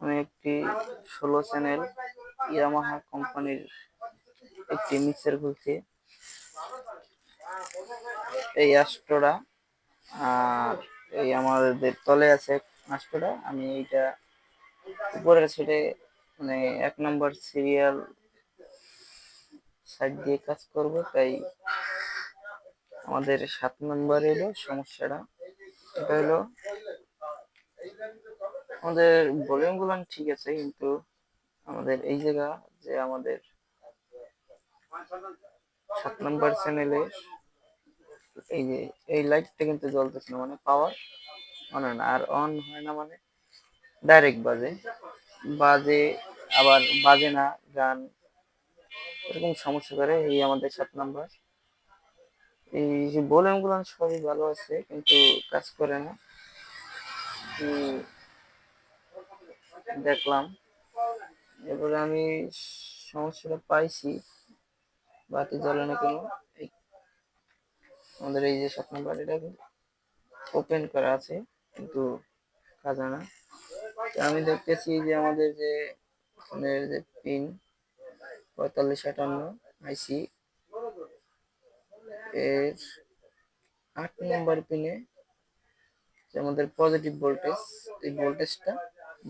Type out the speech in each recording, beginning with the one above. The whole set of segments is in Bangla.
আমি একটি ষোলো চ্যানেল ইয়ামাহা কোম্পানির একটি মিক্সার খুলছি। এই আষ্টটা আর এই আমাদের তলে আছে আষ্টটা আমি এইটা উপরের সাইডে মানে এক নম্বর সিরিয়াল সাইড দিয়ে কাজ করব, তাই আমাদের সাত নম্বর এলো, সমস্যাটা। এটা হলো আমাদের ভলিউমগুলো ঠিক আছে, কিন্তু আমাদের এই জায়গা যে আমাদের সাত নম্বর চ্যানেলে এই যে, এই লাইটটা কিন্তু জ্বলতেছে না মানে পাওয়ার অন না, আর অন হয় না মানে ডাইরেক্ট বাজে। বাজে আবার বাজে না, গান এরকম সমস্যা করে এই আমাদের সাত নাম্বার। এই যে গুলো সবই ভালো আছে, কিন্তু কাজ করে না। দেখলাম। এরপরে আমি সমস্যাটা পাইছি, বাতি জ্বলে না কেন? আমাদের এই যে সাত নম্বর এটা ওপেন করা আছে, কিন্তু কাজ হয় না আমি দেখতেছি যে আমাদের যে ফোনের যে পিন পঁয়তাল্লিশ আটান্ন আইসি এর আট নম্বর পিনে যে আমাদের পজিটিভ ভোল্টেজ এই ভোল্টেজটা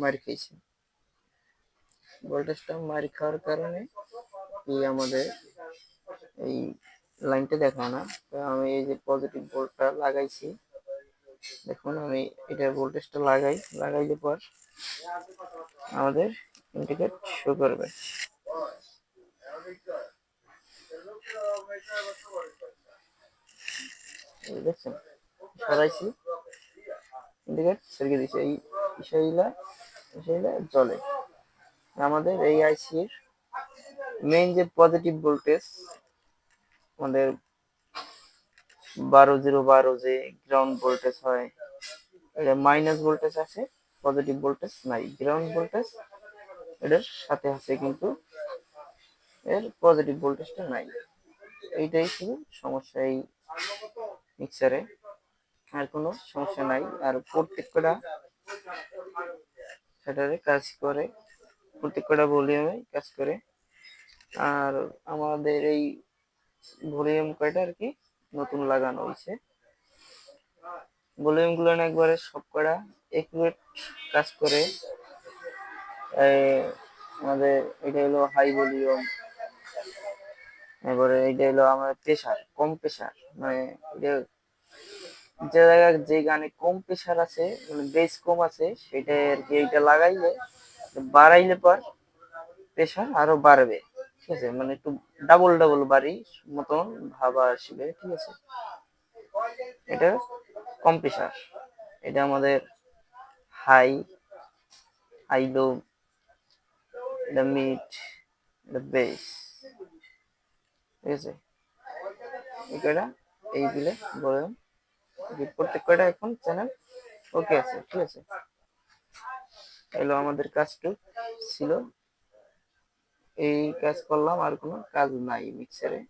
মার খেয়েছে। ভোল্টেজটা মার খাওয়ার কারণে কি আমাদের এই লাইনটা দেখো না। তো আমি এই যে পজিটিভ ভোল্টটা লাগাইছি, দেখুন আমি এটা ভোল্টেজটা লাগাই, লাগাইলে পর আমাদের ইন্ডিকেট শো করবে। দেখছেন, সরাইছি ইন্ডিকেট সরিয়ে দিচ্ছি এই বিষয়গুলা বিষয়গুলা জলে। আমাদের এই আইসির মেইন যে পজিটিভ ভোল্টেজ আমাদের বারো জিরো বারো যে গ্রাউন্ড ভোল্টেজ হয়, এটা মাইনাস ভোল্টেজ আছে পজিটিভ ভোল্টেজ নাই। গ্রাউন্ড ভোল্টেজ এটার সাথে আছে কিন্তু এর পজিটিভ ভোল্টেজটা নাই। এইটাই শুধু সমস্যা এই মিক্সারে আর কোনো সমস্যা নাই। আর প্রত্যেকটা সেটারে কাজ করে। প্রত্যেকটা ভলিউমে কাজ করে। আর আমাদের এই ভলিউম কয়টা আর কি? নতুন লাগানো হয়েছে ভলিউমগুলো একবারে সব করা একুরেট কাজ করে। আমাদের এটা হলো হাই ভলিউম এবারে এটা হলো আমার প্রেশার কম প্রেশার মানে এটা যে জায়গায় যে গানে কম প্রেশার আছে মানে বেস কম আছে সেটা আর কি এইটা লাগাইলে বাড়াইলে পর প্রেশার আরও বাড়বে, ঠিক আছে? মানে একটু ডাবল ডাবল বাড়ি মতন ভাব আসবে, ঠিক আছে? এটা কম প্রেশার এটা আমাদের হাই হাই লো এটা মিড এটা বেস ঠিক আছে? এটা এই দিলে বললাম প্রত্যেক কয়টা এখন চ্যানেল ওকে আছে, ঠিক আছে? এলো আমাদের কাজটুক ছিল? এই কাজ করলাম, আর কোনো কাজ নাই মিক্সারে